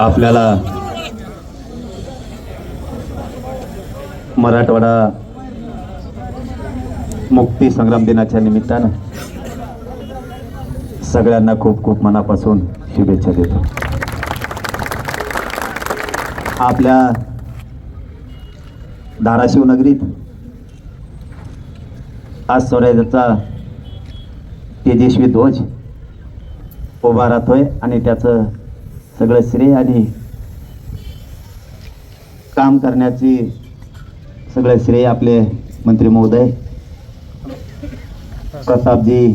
आपल्याला मराठवाडा मुक्ती संग्राम दिनाच्या निमित्तानं सगळ्यांना खूप खूप मनापासून शुभेच्छा देतो. आपल्या धाराशिव नगरीत आज स्वराज्याचा तेजस्वी ध्वज उभा राहतोय आणि त्याचं सगळं श्रेय आणि काम करण्याची सगळं श्रेय आपले मंत्री महोदय प्रतापजी.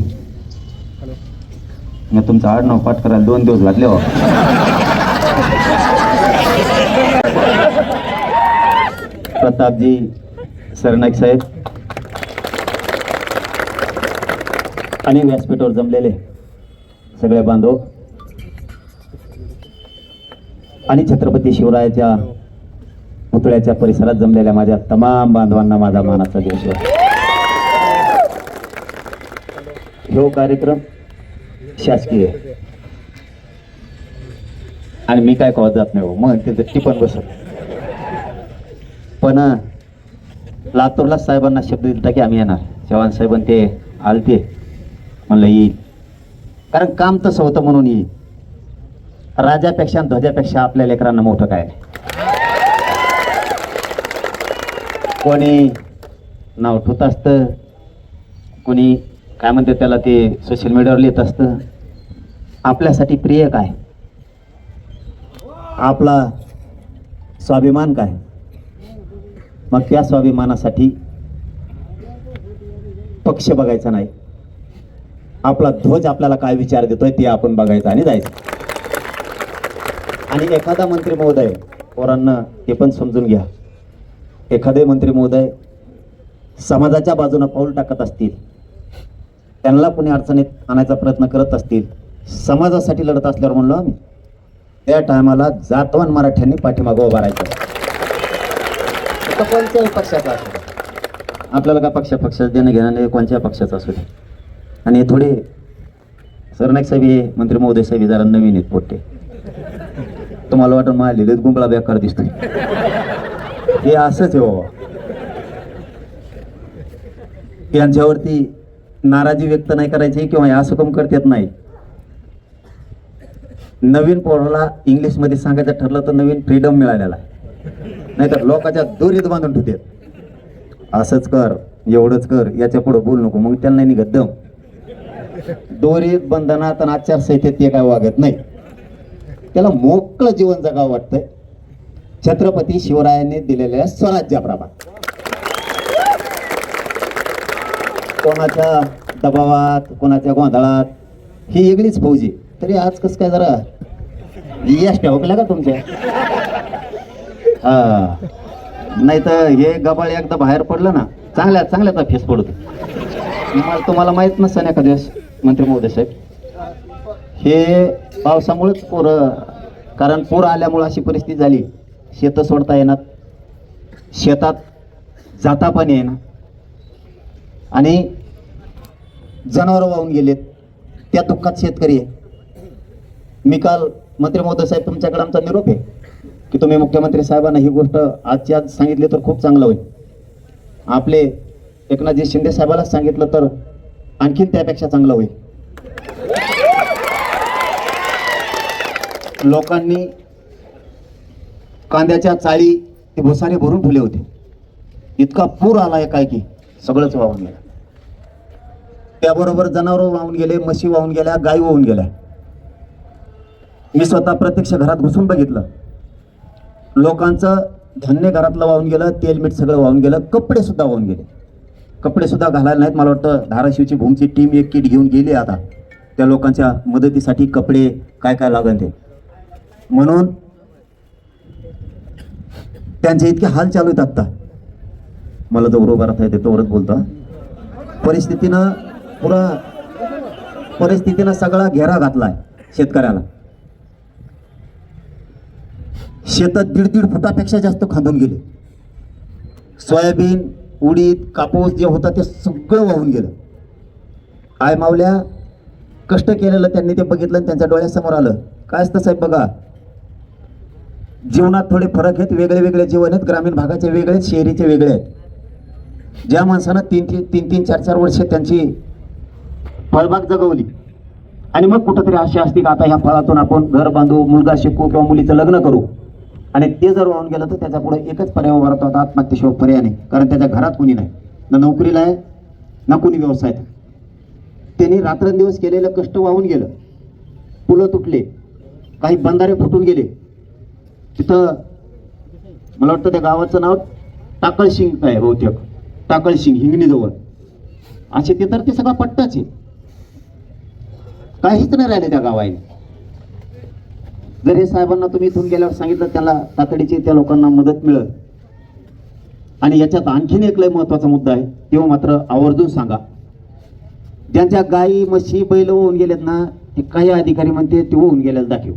मी तुमचं आडनाव पाठ करायला दोन दिवस घातले हो. प्रतापजी सरनाईक साहेब. आणि व्यासपीठावर जमलेले सगळे बांधव. आणि छत्रपती शिवरायाच्या पुतळ्याच्या परिसरात जमलेल्या माझ्या तमाम बांधवांना माझा मानाचा दिवस हो कार्यक्रम शासकीय आणि मी काय कळत जात नाही हो. मग तिथे टिपण बसत. पण लातूरला साहेबांना शब्द दिला की आम्ही येणार. चव्हाण साहेबांनी ते आलते. म्हणलं येईल. कारण काम तसं होतं म्हणून येईल. राजापेक्षा ध्वजापेक्षा आपल्या लेकरांना मोठं काय? कोणी नाव ठेवत असतं कोणी काय म्हणते त्याला ते सोशल मीडियावर लिहित असतं. आपल्यासाठी प्रिय काय? आपला स्वाभिमान काय? मग त्या स्वाभिमानासाठी पक्ष बघायचा नाही. आपला ध्वज आपल्याला काय विचार देतोय ते आपण बघायचं आणि जायचं. आणि एखादा मंत्री महोदय पोरांना हे पण समजून घ्या. एखादे मंत्री महोदय समाजाच्या बाजूनं पाऊल टाकत असतील त्यांना कोणी अडचणीत आणायचा प्रयत्न करत असतील समाजासाठी लढत असल्यावर म्हणलो आम्ही. त्या टायमाला जातवान मराठ्यांनी पाठीमागं उभा राहायचं. आता कोणत्याही पक्षाचा असू दे. आपल्याला का पक्ष पक्षाचं देणं घेणं नाही कोणत्या पक्षाचं असू दे. आणि थोडे सरनाईक साहेब हे मंत्री महोदय साहेब जरा नवीन आहेत पोट्टे. तुम्हाला वाटून मला लिहिलेत गुंबळा बेकार दिसतोय. हे असंच आहे बाबा. यांच्यावरती नाराजी व्यक्त नाही करायची किंवा हे असं कम करतात नाही. नवीन पोराला इंग्लिशमध्ये सांगायचं ठरलं तर नवीन फ्रीडम मिळालेला नाहीतर लोकांच्या दोरीत बांधून ठेवतात असंच कर एवढंच कर याच्यापुढे बोल नको. मग त्यांना निघत दम. दोरीत बंधनात आणि आचारसंहितेत ते काय वागत नाही. त्याला मोकळं जीवन जगावं वाटतंय. छत्रपती शिवरायांनी दिलेल्या स्वराज्याप्रमाणे. कोणाच्या दबावात कोणाच्या गोंधळात ही वेगळीच फौजी. तरी आज कसं काय जरा यश ठेवकल्या हो, का तुमच्या? हा. नाही तर हे गबाळ एकदा बाहेर पडलं ना चांगल्या चांगल्याचा फेस पडतो. मला तुम्हाला माहीत नसतं एखाद्या मंत्री महोदय साहेब. हे पावसामुळेच पूर कारण पूर आल्यामुळं अशी परिस्थिती झाली. शेतं सोडता येणार. शेतात जाता पण येणार. आणि जनावरं वाहून गेलेत. त्या दुःखात शेतकरी आहे मी काल मंत्री महोदय साहेब तुमच्याकडे आमचा निरोप आहे की तुम्ही मुख्यमंत्री साहेबांना ही गोष्ट आजची आज सांगितली तर खूप चांगलं होईल. आपले एकनाथजी शिंदे साहेबालाच सांगितलं तर आणखीन त्यापेक्षा चांगलं होईल. लोकांनी कांद्याच्या चाळी ते भुसारे भरून ठेवले होते. इतका पूर आलाय काय की सगळंच वाहून गेलं. त्याबरोबर जनावरं वाहून गेले म्हशी वाहून गेल्या गाई वाहून गेल्या. मी स्वतः प्रत्यक्ष घरात घुसून बघितलं. लोकांचं धान्य घरातलं वाहून गेलं तेल मीठ सगळं वाहून गेलं कपडे सुद्धा वाहून गेले. कपडे सुद्धा घालायला नाहीत मला वाटतं धाराशिवची भूमची टीम एक किट घेऊन गेली आता. त्या लोकांच्या मदतीसाठी कपडे काय काय लागन ते. म्हणून त्यांचे इतके हाल चालू आहेत आत्ता. मला जो उभा राहता येते तोवरच बोलतो. परिस्थितीनं पुरा परिस्थितीनं सगळा घेरा घातलाय शेतकऱ्याला. शेतात दीड दीड फुटापेक्षा जास्त खांदून गेले. सोयाबीन उडीद कापूस जे होता ते सगळं वाहून गेलं. आय मावल्या कष्ट केलेलं त्यांनी ते बघितलं आणि त्यांच्या डोळ्यासमोर आलं. काय असतं साहेब बघा? जीवनात थोडे फरक आहेत वेगळे वेगळे जीवन आहेत ग्रामीण भागाचे वेगळे आहेत शहरीचे वेगळे आहेत. ज्या माणसानं तीन तीन तीन तीन चार चार वर्ष त्यांची फळबाग जगवली आणि मग कुठंतरी अशी असते का आता ह्या फळातून आपण घर बांधू मुलगा शिकू किंवा मुलीचं लग्न करू आणि ते जर वाहून गेलं तर त्याच्या पुढे एकच पर्याय उभारत होता आत्महत्येशिवाय पर्याय नाही कारण त्याच्या घरात कोणी नाही. ना नोकरीला आहे ना कोणी व्यवसायात त्यांनी रात्रंदिवस केलेलं कष्ट वाहून गेलं. पुलं तुटले काही बंधारे फुटून गेले. तिथं मला वाटतं त्या गावाचं नाव टाकळशिंग आहे बहुतेक. टाकळशिंग हिंगणीजवळ. असे ते तर ते सगळा पट्टाच आहे. काहीच नाही राहिले त्या गावाने जर हे साहेबांना तुम्ही इथून गेल्यावर सांगितलं त्याला तातडीची त्या लोकांना मदत मिळेल. आणि याच्यात आणखीन एक लय महत्त्वाचा मुद्दा आहे तेव्हा मात्र आवर्जून सांगा. ज्यांच्या गायी म्हशी बैल होऊन गेलेत ना ते काही अधिकारी म्हणते ते होऊन गेलेत दाखव.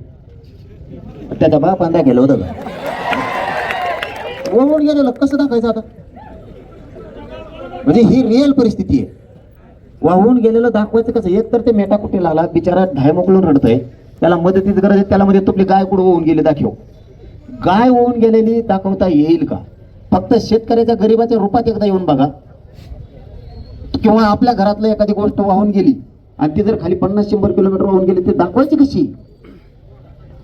त्याच्या बापान दाखवलं होतं का होऊन गेलेलं. कसं दाखवायचं आता? म्हणजे ही रिअल परिस्थिती आहे. वाहून गेलेलं दाखवायचं कसं? एक तर ते मेटाकुटी लागला बिचारा ढाय मोकळून रडतोय. त्याला मदतीची गरज आहे त्याला मध्ये तुपली गाय कुठं होऊन गेली दाखव. गाय होऊन गेलेली दाखवता येईल का? फक्त शेतकऱ्याच्या गरीबाच्या रूपात एकदा येऊन बघा. किंवा आपल्या घरातलं एखादी गोष्ट वाहून गेली आणि ती जर खाली पन्नास शंभर किलोमीटर वाहून गेली ती दाखवायची कशी?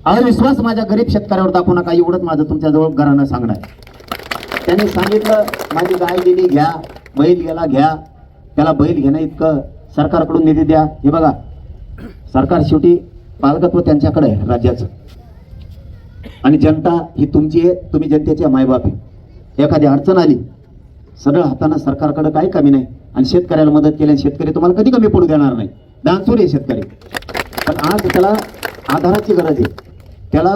अविश्वास माझ्या गरीब शेतकऱ्यावर दाखवू नका. एवढंच माझं तुमच्याजवळ घरानं सांगणार त्यांनी सांगितलं माझी गाय गेली घ्या. बैल गेला घ्या. त्याला बैल घेणं इतकं सरकारकडून निधी द्या. हे बघा सरकार शेवटी पालकत्व त्यांच्याकडे आहे राज्याचं. आणि जनता ही तुमची आहे तुम्ही जनतेचे मायबाप आहे. एखादी अडचण आली सगळं हातानं सरकारकडे काही कमी नाही. आणि शेतकऱ्याला मदत केल्याने शेतकरी तुम्हाला कधी कमी पडू देणार नाही. दानसूर आहे शेतकरी. पण आज त्याला आधाराची गरज आहे. त्याला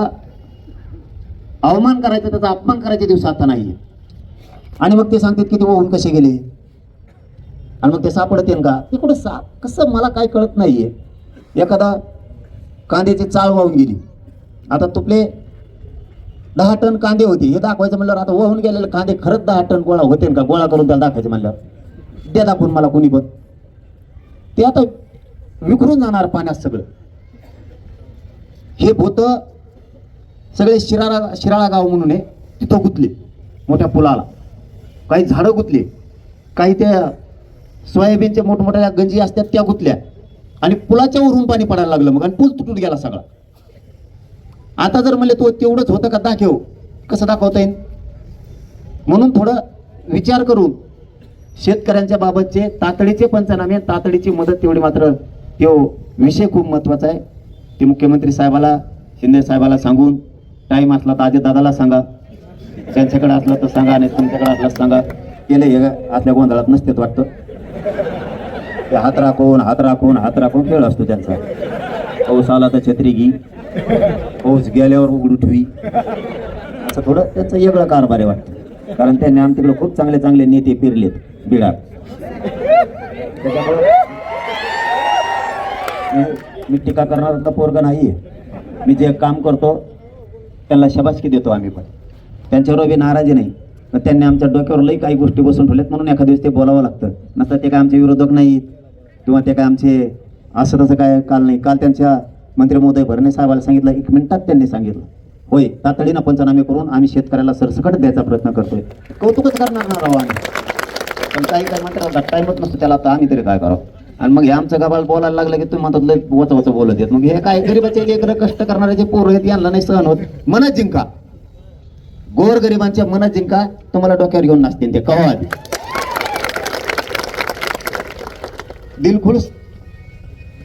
अवमान करायचा त्याचा अपमान करायचे दिवस आता नाही आणि मग ते सांगतात की ते वाहून कसे गेले? आणि मग ते सापडते का? ते कुठं सा कसं? मला काय कळत नाहीये. एखादा कांद्याची चाळ वाहून गेली. आता तुपले दहा टन कांदे होते. हे दाखवायचं म्हणल्यावर आता वाहून गेलेले कांदे खरंच दहा टन गोळा होते का? गोळा करून त्याला दाखवायचं म्हणल्यावर. द्या दाखवून मला कोणी पण. ते आता विखरून जाणार पाण्यात सगळं. हे भूत सगळे शिराळा शिराळा गाव म्हणून आहे तिथं गुतले मोठ्या पुलाला. काही झाडं गुतले. काही त्या सोयाबीनच्या मोठमोठ्या गंजी असतात त्या गुतल्या. आणि पुलाच्या वरून पाणी पडायला लागलं मग आणि पूल तुटून गेला सगळा. आता जर म्हणले तो तेवढंच होतं का? दाखव. कसं दाखवता येईल? म्हणून थोडं विचार करून शेतकऱ्यांच्या बाबतचे तातडीचे पंचनामे तातडीची मदत तेवढी मात्र तो विषय खूप महत्त्वाचा आहे. ते मुख्यमंत्री साहेबाला शिंदे साहेबाला सांगून टाईम असला तर अजित दादाला सांगा. त्यांच्याकडे असला तर सांगा आणि तुमच्याकडे असला तर सांगा. केले हे आतल्या गोंधळात नसतेच वाटतं. ते हात राखून हात राखून हात राखून खेळ असतो त्यांचा. पाऊस आला तर छत्री घी. पाऊस गेल्यावर उघडू ठेवी. असं थोडं त्यांचं वेगळं कारभार आहे वाटतं. कारण त्यांनी आमच्याकडे खूप चांगले चांगले नेते पिरलेत बिडार त्याच्यामुळं मी- मी टीका करणार? तर पोरग नाही मी जे काम करतो त्यांना शबासकी देतो आम्ही पण. त्यांच्यावर बी नाराजी नाही. पण त्यांनी आमच्या डोक्यावर लई काही गोष्टी बसून ठेवल्यात म्हणून एखाद्या दिवस ते बोलावं लागतं. नसतं ते काय आमचे विरोधक नाहीत किंवा ते काय आमचे असं तसं काय काल नाही. काल त्यांच्या मंत्री महोदय भरणे साहेबाला सांगितलं एक मिनिटात त्यांनी सांगितलं. होय तातडीनं पंचनामे करून आम्ही शेतकऱ्याला सरसकट द्यायचा प्रयत्न करतोय. कौतुकच करणार ना राव आम्ही. पण काही काय म्हणतात टाईमच नसतो त्याला आता आम्ही तरी काय करावं? आणि मग हे आमचं गबाल बोलायला लागलं की तुम्ही म्हणतात लय वच वच बोलत येत मग हे काय गरीबाचे एकत्र कष्ट करणारे जे पोरं आहेत यांना नाही सहन होत. मनात जिंका. गोर गरिबांच्या मनात जिंका. तुम्हाला डोक्यावर घेऊन नसतील ते. कवा आधी?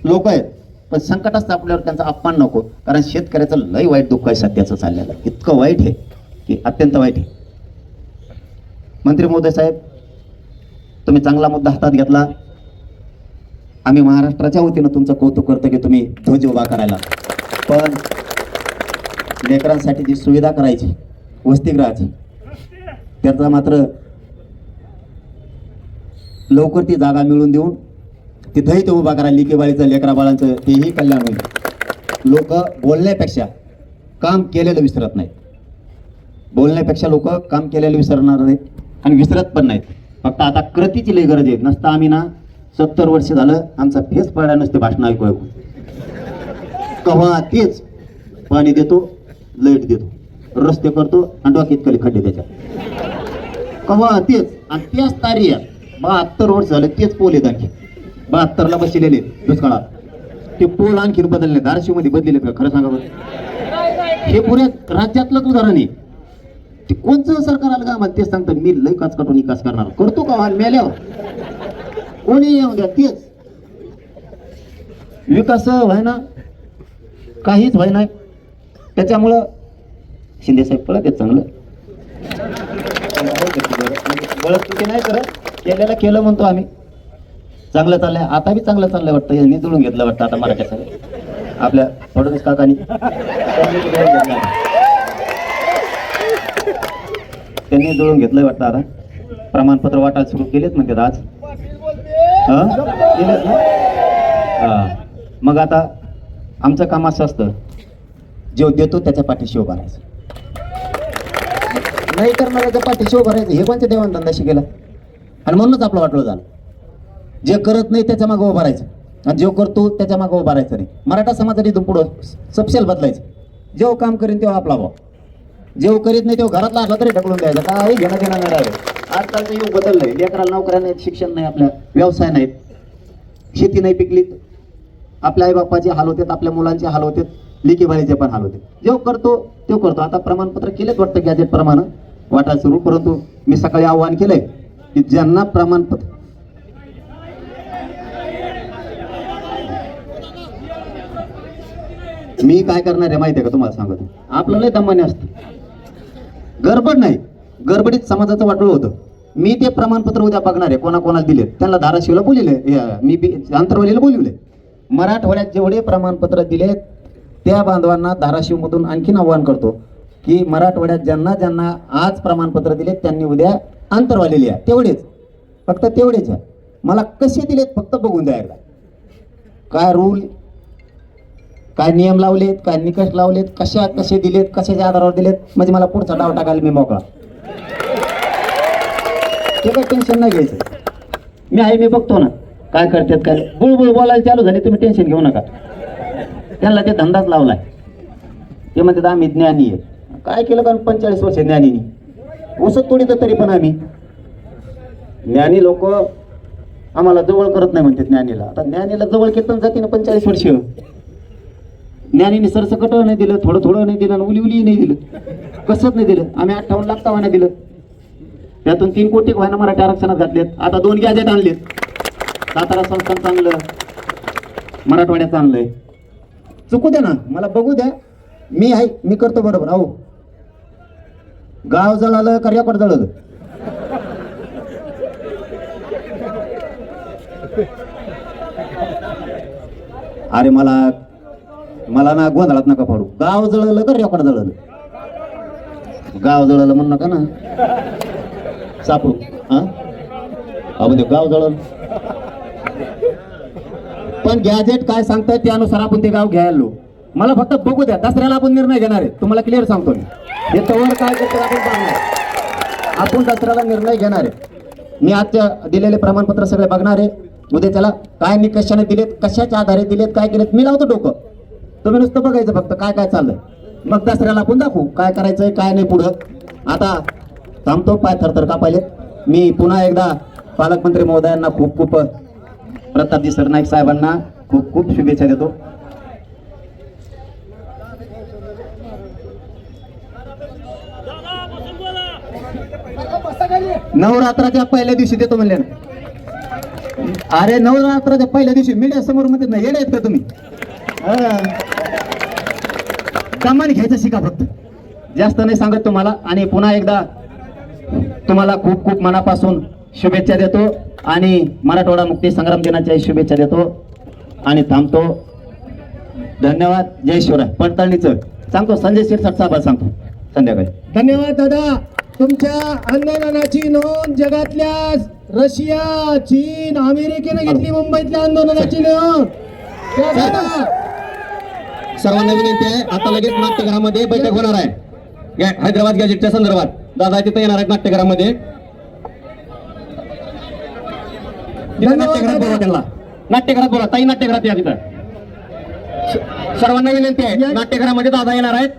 लोक आहेत पण संकटात सापल्यावर आपल्यावर त्यांचा अपमान नको. कारण शेतकऱ्याचं लय वाईट दुःख आहे सध्याचं चाललेलं. इतकं वाईट आहे की अत्यंत वाईट आहे. मंत्री महोदय साहेब तुम्ही चांगला मुद्दा हातात घेतला. आम्ही महाराष्ट्राच्या वतीनं तुमचं कौतुक करतो की तुम्ही ध्वज उभा करायला. पण लेकरांसाठी जी सुविधा करायची वसतिगृहाची त्याचा मात्र लवकर ती जागा मिळवून देऊन तिथंही ते उभा करा लिकेबाळीचं लेकरा बाळांचं तेही कल्याण होईल. लोक बोलण्यापेक्षा काम केलेलं विसरत नाहीत. बोलण्यापेक्षा लोक काम केलेलं विसरणार नाहीत आणि विसरत पण नाहीत. फक्त आता कृतीची लई गरज आहे. नसता आम्ही ना सत्तर वर्ष झालं आमचा फेस पाडा नसते भाषण ऐकू ऐकू. कव्हा तेच पाणी देतो लाइट देतो रस्ते करतो आणि डोक्यात कली खड्डे त्याच्या कव्हा तेच आणि त्याच तारी बहात्तर वर्ष झालं तेच पोल आहेत आणखी. बहात्तरला बसलेले दुष्काळात. ते पोल आणखीन बदलले धाराशिवमध्ये मध्ये का? खरं सांगा बरं. हे पुऱ्या राज्यातलंच उदाहरण आहे. ते कोणचं सरकार आलं का? मला तेच सांगतं मी लय काच काटून विकास करणार. करतो का? मेल्यावर. कोणी येऊ द्या तेच. विकास व्हाय ना काहीच व्हाय नाही त्याच्यामुळं शिंदे साहेब पळत आहेत चांगलं. वळत चुकी नाही करत. केलेलं केलं म्हणतो आम्ही. चांगलं चाललंय. आता बी चांगलं चाललंय वाटतं. यांनी जुळून घेतलं वाटतं आता मराठ्या सगळं. आपल्या फडणवीस काकानी. त्यांनी जुळून घेतलं. घेतलंय वाटतं आता. प्रमाणपत्र वाटायला सुरू केलेत म्हणतात आज. मग आता आमचं काम असं असतं. जेव देतो त्याच्या पाठीशी उभा राहायचं. नाही करणाऱ्याच्या पाठीशी उभा राहायचं. हे कोणत्या देवान धंदा शिकेला? आणि म्हणूनच आपलं वाटलं झालं. जे करत नाही त्याच्या मागं उभा राहायचं. आणि जो करतो त्याच्या मागं उभा राहायचं नाही. मराठा समाजाने इथून पुढं सपशेल बदलायचं. जेव्हा काम करेन तेव्हा आपला भाऊ जेव करीत नाही तो घरातला असला तरी ढकलून द्यायचा. काही घेणं देणं नाही राहिलं. आजकालचं युग बदललंय लेकराला नोकऱ्या नाहीत शिक्षण नाही आपल्या व्यवसाय नाहीत. शेती नाही पिकलीत. आपल्या आईबापाचे हाल होतात आपल्या मुलांचे हाल होतात लिखीबाळीचे पण हाल होते. जेव्हा करतो तेव करतो. आता प्रमाणपत्र केलेच वाटतं गॅजेट प्रमाण. वाटा सुरू परंतु मी सकाळी आव्हान केलंय की ज्यांना प्रमाणपत्र मी काय करणार आहे माहिती आहे का? तुम्हाला सांगतो. आपलं लय दमाने असतं. गडबड नाही. गडबडीत समाजाचं वाटलं होतं. मी ते प्रमाणपत्र उद्या बघणार आहे. कोणाकोणाला दिले त्यांना धाराशिवला बोलिले मी बी- आंतरवालीला बोलवले मराठवाड्यात जेवढे प्रमाणपत्र दिले त्या बांधवांना धाराशिवमधून आणखीन आव्हान करतो की मराठवाड्यात ज्यांना ज्यांना आज प्रमाणपत्र दिले त्यांनी उद्या आंतरवालेली आहे तेवढेच. फक्त तेवढेच आहे. मला कसे दिलेत फक्त बघून द्या एकदा. काय रूल काय नियम लावलेत काय निकष लावलेत कशा कसे दिलेत कशाच्या आधारावर दिलेत म्हणजे मला पुढचा डाव टाकायला मी मोकळा. ते काही टेन्शन नाही घ्यायचं. मी आहे मी बघतो ना काय करतात काय बुळबुळ बोलायला चालू झाले तुम्ही टेन्शन घेऊ नका. त्यांना ते धंदाच लावलाय. ते म्हणतात आम्ही ज्ञानी आहे. काय केलं कारण पंचेचाळीस वर्ष ज्ञानीनी? उसत तोडीत तरी पण आम्ही. ज्ञानी लोक आम्हाला जवळ करत नाही म्हणते ज्ञानीला. आता ज्ञानीला जवळ केतन जाते ना पंचेचाळीस वर्ष? ज्ञानीने सरसकट नाही दिलं थोडं थोडं नाही दिलं आणि उली उली नाही दिलं. कसंच नाही दिलं. आम्ही अठ्ठावन्न लाख तवा दिलं. त्यातून तीन कोटी व्हायना मराठी आरक्षणात घातलेत. आता दोन गॅजेट आणलेत. सातारा संस्थान चांगलं मराठवाड्यात चांगलंय. चुकू द्या ना. मला बघू द्या. मी आहे मी करतो बरोबर. अहो. गाव जळालं कर्याकड रेकॉर्ड अरे मला मला ना गोंधळात नका पाडू. गाव जळलं का रेकॉर्ड जळलं? गाव जळलं म्हणू नका ना. सापडू. हा? अहो ते म्हणजे गाव जळलं. पण गॅजेट काय सांगताय त्यानुसार आपण ते गाव घ्यायलो मला फक्त बघू द्या. दसऱ्याला आपण निर्णय घेणार आहे. तुम्हाला क्लिअर सांगतो मी. हे तवर काय करतो आपण पाहणार आपण दसऱ्याला निर्णय घेणार आहे. मी आजच्या दिलेले प्रमाणपत्र सगळे बघणार आहे. उद्या त्याला काय निकषाने दिलेत कशाच्या आधारे दिलेत काय केलेत मी लावतो डोकं. तुम्ही नुसतं बघायचं फक्त काय काय चाललंय. मग दसऱ्याला आपण दाखवू काय करायचंय काय नाही पुढं. आता थांबतो पाय थरथर का कापायलेत मी पुन्हा एकदा पालकमंत्री महोदयांना खूप खूप प्रतापजी सरनाईक साहेबांना खूप खूप शुभेच्छा देतो. नवरात्राच्या पहिल्या दिवशी देतो म्हणले ना. अरे नवरात्राच्या पहिल्या दिवशी मीडिया समोर म्हणते ना येडे आहेत का तुम्ही? कमान घ्यायचं शिका फक्त. जास्त नाही सांगत तुम्हाला. आणि पुन्हा एकदा तुम्हाला खूप खूप मनापासून शुभेच्छा देतो. आणि मराठवाडा मुक्ती संग्राम दिनाच्या शुभेच्छा देतो. आणि थांबतो. धन्यवाद. जय शिवराय. पडताळणीचं. सांगतो संजय शिरसाट साहेब सांगतो. संध्याकाळी. धन्यवाद दादा. तुमच्या आंदोलनाची नोंद जगातल्या रशिया चीन अमेरिकेने घेतली मुंबईतल्या आंदोलनाची नोंद. सर्वांना विनंती आहे. आता लगेच नाट्यगृहामध्ये बैठक होणार आहे. हैदराबाद गॅजेटच्या संदर्भात. दादा तिथे येणार आहेत नाट्यगृहामध्ये. तिथे नाट्यगृहात बोलवा त्यांना. नाट्यगृहात बोला ताई नाट्यगृहात या तिथं. सर्वांना विनंती आहे. नाट्यगृहामध्ये दादा येणार आहेत.